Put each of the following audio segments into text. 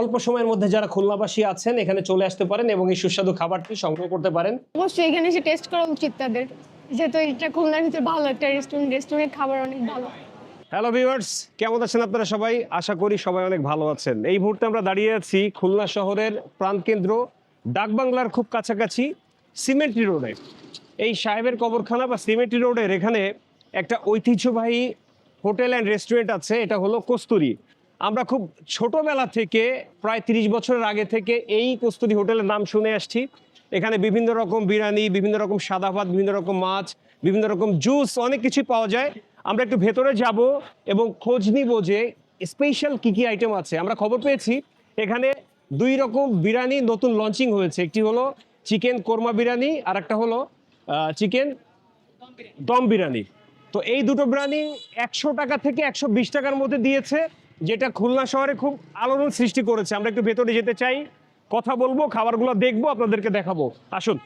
অল্প সময়ের মধ্যে যারা খুলনাবাসী আছেন এখানে চলে আসতে পারেন এবং এই সুস্বাদু খাবারটি সংগ্রহ করতে পারেন। অবশ্যই এখানে এসে টেস্ট করা উচিত তাদের। যেহেতু এটা খুলনার ভিতরে ভালো একটা রেস্টুরেন্ট রেস্টুরেন্টের খাবার অনেক ভালো। হ্যালো ভিউয়ার্স কেমন আছেন আপনারা সবাই? আশা করি সবাই অনেক ভালো আছেন। এই মুহূর্তে আমরা দাঁড়িয়ে আছি খুলনা শহরের প্রাণকেন্দ্র ডাকবাংলার খুব কাছাকাছি সিমেন্টরি রোডে। এই সাহেবের কবরখানা বা সিমেন্টরি রোডের এখানে একটা ঐতিহ্যবাহী হোটেল অ্যান্ড রেস্টুরেন্ট আছে এটা হলো কস্তুরি। আমরা খুব ছোটবেলা থেকে, প্রায় তিরিশ বছরের আগে থেকে এই কস্তুরি হোটেলের নাম শুনে আসছি। এখানে বিভিন্ন রকম বিরিয়ানি, বিভিন্ন রকম সাদা ভাত, বিভিন্ন রকম মাছ, বিভিন্ন রকম জুস, অনেক কিছু পাওয়া যায়। আমরা একটু ভেতরে যাব এবং খোঁজ নিব যে স্পেশাল কী কী আইটেম আছে। আমরা খবর পেয়েছি, এখানে দুই রকম বিরিয়ানি নতুন লঞ্চিং হয়েছে। একটি হলো চিকেন কোরমা বিরিয়ানি, আর একটা হলো চিকেন দম বিরিয়ানি। তো এই দুটো বিরিয়ানি একশো টাকা থেকে একশো বিশ টাকার মধ্যে দিয়েছে। যেটা খুলনা শহরে খুব আলোড়ন সৃষ্টি করেছে। আমরা একটু ভেতরে যেতে চাই, কথা বলব, খাবারগুলো দেখব, আপনাদেরকে দেখাবো। আসুন।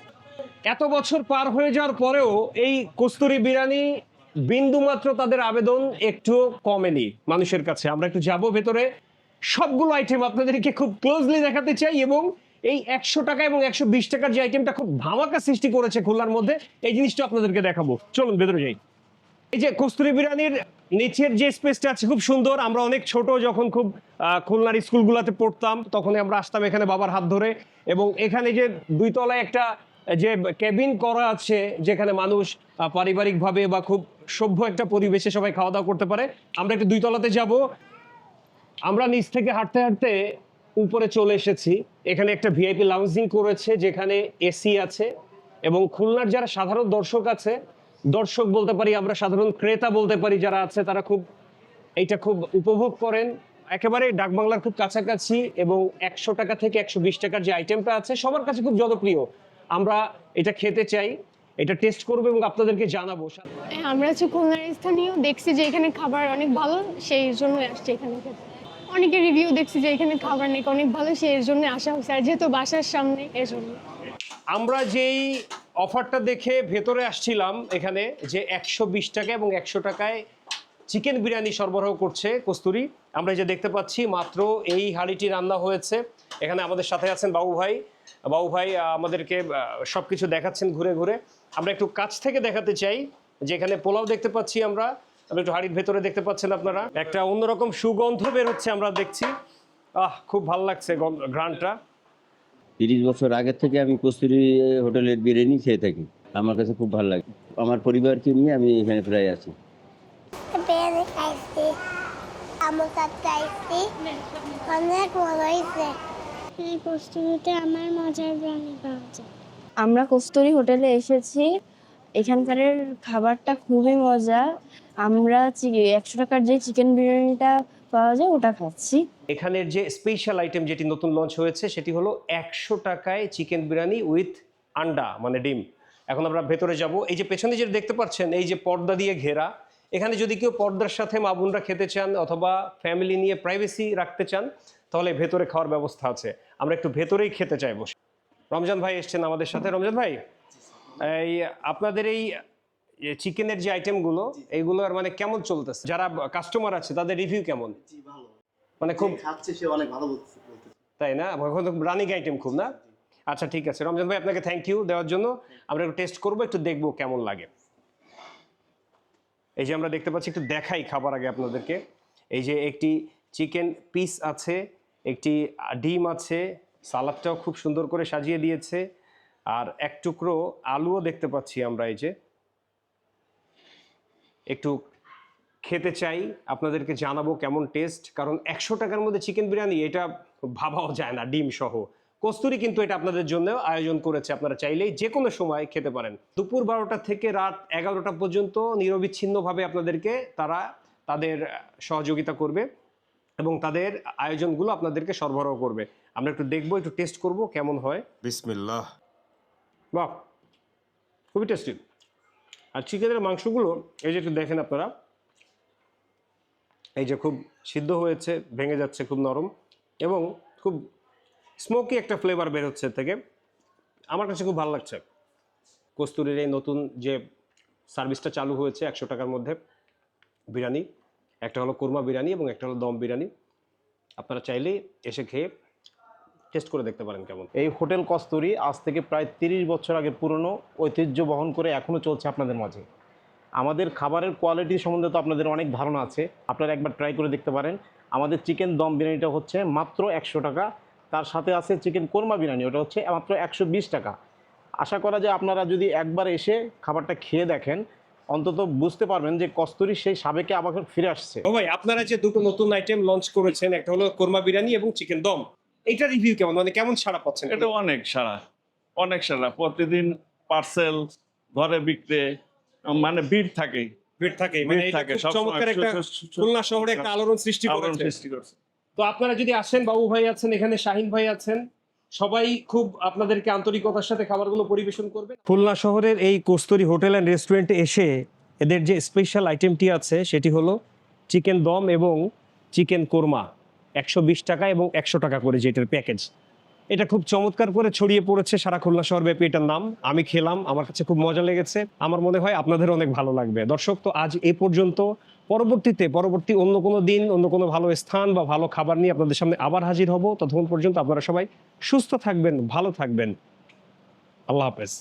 এত বছর পার হয়ে যাওয়ার পরেও এই কস্তুরি বিরিয়ানি বিন্দুমাত্র তাদের আবেদন একটু কমেনি মানুষের কাছে। আমরা একটু যাব ভেতরে। সবগুলো আইটেম আপনাদেরকে খুব ক্লোজলি দেখাতে চাই এবং এই একশো টাকা এবং একশো বিশ টাকার যে আইটেমটা খুব ধামাকা সৃষ্টি করেছে খুলনার মধ্যে, এই জিনিসটা আপনাদেরকে দেখাবো। চলুন ভেতরে যাই। এই যে কস্তুরি বিরিয়ানির নিচের যে স্পেসটা আছে খুব সুন্দর। আমরা অনেক ছোট যখন খুব খুলনার স্কুলগুলোতে পড়তাম তখন আমরা আসতাম এখানে বাবার হাত ধরে। এবং এখানে যে দুই তলায় একটা, যে কেবিন করা আছে, যেখানে মানুষ পারিবারিকভাবে বা খুব সভ্য একটা পরিবেশে সবাই খাওয়া দাওয়া করতে পারে। আমরা একটু দুই তলাতে যাব। আমরা নিচ থেকে হাঁটতে হাঁটতে উপরে চলে এসেছি। এখানে একটা ভিআইপি লাউঞ্জিং করেছে, যেখানে এসি আছে। এবং খুলনার যারা সাধারণ দর্শক আছে দর্শক বলতে পারি আমরা সাধারণ ক্রেতা বলতে পারি যারা আছে তারা খুব এইটা খুব উপভোগ করেন। একেবারে ডাকবাংলার খুব কাছাকাছি এবং একশো টাকা থেকে একশো বিশ টাকার যে আইটেমটা আছে সবার কাছে খুব জনপ্রিয়। আমরা এটা খেতে চাই এটা টেস্ট করব এবং আপনাদেরকে জানাব। হ্যাঁ, আমরা হচ্ছে খুলনার স্থানীয় দেখছি যে এখানে খাবার অনেক ভালো সেই জন্য আসছি এখানে অনেকে রিভিউ দেখছি যে এখানে খাবার নাকি অনেক ভালো সেই জন্য আসা হচ্ছে আর যেহেতু বাসার সামনে এর জন্য আমরা যেই অফারটা দেখে ভেতরে আসছিলাম এখানে যে একশো বিশ টাকা এবং একশো টাকায় চিকেন বিরিয়ানি সরবরাহ করছে কস্তুরি। আমরা যে দেখতে পাচ্ছি মাত্র এই হাঁড়িটি রান্না হয়েছে। এখানে আমাদের সাথে আছেন বাবু ভাই। বাবু ভাই আমাদেরকে সব কিছু দেখাচ্ছেন ঘুরে ঘুরে। আমরা একটু কাছ থেকে দেখাতে চাই যে এখানে পোলাও দেখতে পাচ্ছি আমরা। আমরা একটু হাড়ির ভেতরে দেখতে পাচ্ছেন আপনারা। একটা অন্যরকম সুগন্ধ বের হচ্ছে আমরা দেখছি। আহ, খুব ভালো লাগছে গ্রানটা তিরিশ বছর আগের থেকে আমি কস্তুরি হোটেলের বিরিয়ানি খেয়ে থাকি। আমার কাছে খুব ভালো লাগে। আমার পরিবারকে নিয়ে আমি এখানে প্রায় আছি। অনেক আমরা কস্তুরি হোটেলে এসেছি। এখানকার খাবারটা খুবই মজা। আমরা একশো টাকার যে চিকেন বিরিয়ানিটা পাওয়া যায়, ওটা খাচ্ছি। এখানের যে স্পেশাল আইটেম যেটি নতুন লঞ্চ হয়েছে, সেটি হলো একশো টাকায় চিকেন বিরিয়ানি উইথ আন্ডা মানে ডিম। এখন আমরা ভেতরে যাব। এই যে পেছনে যেটা দেখতে পাচ্ছেন, এই যে পর্দা দিয়ে ঘেরা, এখানে যদি কেউ পর্দার সাথে মা বোনরা খেতে চান অথবা ফ্যামিলি নিয়ে প্রাইভেসি রাখতে চান, তাহলে ভেতরে খাওয়ার ব্যবস্থা আছে। আমরা একটু ভেতরেই খেতে চাইব রমজান ভাই এসছেন আমাদের সাথে। রমজান ভাই, এই আপনাদের এই চিকেনের যে আইটেমগুলো এইগুলো আর মানে কেমন চলতেছে? যারা কাস্টমার আছে তাদের রিভিউ কেমন? মানে খুব খাচ্ছে সে অনেক ভালো। তাই না? এখন তো রানিং আইটেম খুব না? আচ্ছা ঠিক আছে। রমজান ভাই আপনাকে থ্যাংক ইউ দেওয়ার জন্য। আমরা একটু টেস্ট করব একটু দেখব কেমন লাগে। এই যে আমরা দেখতে পাচ্ছি একটু দেখাই খাবার আগে আপনাদেরকে। এই যে একটি চিকেন পিস আছে একটি ডিম আছে সালাদটাও খুব সুন্দর করে সাজিয়ে দিয়েছে। আর এক টুকরো আলুও দেখতে পাচ্ছি আমরা এই যে। একটু খেতে চাই আপনাদেরকে জানাব কেমন টেস্ট কারণ একশো টাকার মধ্যে চিকেন বিরিয়ানি এটা ভাবাও যায় না ডিম সহ। কস্তুরি কিন্তু এটা আপনাদের জন্য আয়োজন করেছে আপনারা চাইলেই যে কোনো সময় খেতে পারেন। দুপুর বারোটা থেকে রাত এগারোটা পর্যন্ত নিরবিচ্ছিন্নভাবে আপনাদেরকে তারা তাদের সহযোগিতা করবে এবং তাদের আয়োজনগুলো আপনাদেরকে সরবরাহ করবে। আমরা একটু দেখব একটু টেস্ট করব কেমন হয়। বিসমিল্লাহ। বাহ! খুবই টেস্টি আর চিকেনের মাংসগুলো, এই যে একটু দেখেন আপনারা, এই যে খুব সিদ্ধ হয়েছে, ভেঙে যাচ্ছে, খুব নরম এবং খুব স্মোকি একটা ফ্লেভার বের হচ্ছে থেকে। আমার কাছে খুব ভালো লাগছে। কস্তুরির এই নতুন যে সার্ভিসটা চালু হয়েছে একশো টাকার মধ্যে, বিরিয়ানি। একটা হলো কোরমা বিরিয়ানি এবং একটা হলো দম বিরিয়ানি। আপনারা চাইলে এসে খেয়ে টেস্ট করে দেখতে পারেন কেমন। এই হোটেল কস্তুরি আজ থেকে প্রায় তিরিশ বছর আগে পুরনো, ঐতিহ্য বহন করে এখনও চলছে আপনাদের মাঝে। আমাদের খাবারের কোয়ালিটি সম্বন্ধে তো আপনাদের অনেক ধারণা আছে, আপনারা একবার ট্রাই করে দেখতে পারেন। আমাদের চিকেন দম বিরিয়ানিটা হচ্ছে মাত্র একশো টাকা, তার সাথে আছে চিকেন কোরমা বিরিয়ানি, ওটা হচ্ছে মাত্র একশো বিশ টাকা। আশা করা যায় আপনারা যদি একবার এসে খাবারটা খেয়ে দেখেন, অন্তত বুঝতে পারবেন যে কস্তুরি সেই সাবেকে আবার ফিরে আসছে। ও ভাই, আপনারা যে দুটো নতুন আইটেম লঞ্চ করেছেন, একটা হলো কোরমা বিরিয়ানি এবং চিকেন দম। এটা রিভিউ কেমন? মানে কেমন সাড়া পাচ্ছেন এটা অনেক সারা অনেক সারা প্রতিদিন পার্সেল ঘরে বিক্রে মানে ভিড় থাকে। ভিড় থাকে মানে এটা থাকে খুব চমৎকার একটা খুলনা শহরে একটা আলোড়ন সৃষ্টি করেছে। সৃষ্টি করছে। তো আপনারা যদি আসেন বাবু ভাই আছেন এখানে শাহিন ভাই আছেন সবাই খুব আপনাদেরকে আন্তরিকতার সাথে খাবারগুলো পরিবেশন করবে খুলনা শহরের এই কস্তুরি হোটেল অ্যান্ড রেস্টুরেন্টে এসে এদের যে স্পেশাল আইটেমটি আছে সেটি হলো চিকেন দম এবং চিকেন কোরমা। একশো বিশ টাকা এবং একশো টাকা করে যেটার প্যাকেজ এটা খুব চমৎকার করে ছড়িয়ে পড়েছে সারা খুলনা শহরব্যাপী এটার নাম। আমি খেলাম, আমার কাছে খুব মজা লেগেছে। আমার মনে হয় আপনাদের অনেক ভালো লাগবে। দর্শক, তো আজ এ পর্যন্ত। পরবর্তীতে, পরবর্তী অন্য কোনো দিন, অন্য কোনো ভালো স্থান বা ভালো খাবার নিয়ে আপনাদের সামনে আবার হাজির হব। ততক্ষণ পর্যন্ত আপনারা সবাই সুস্থ থাকবেন, ভালো থাকবেন। আল্লাহ হাফেজ।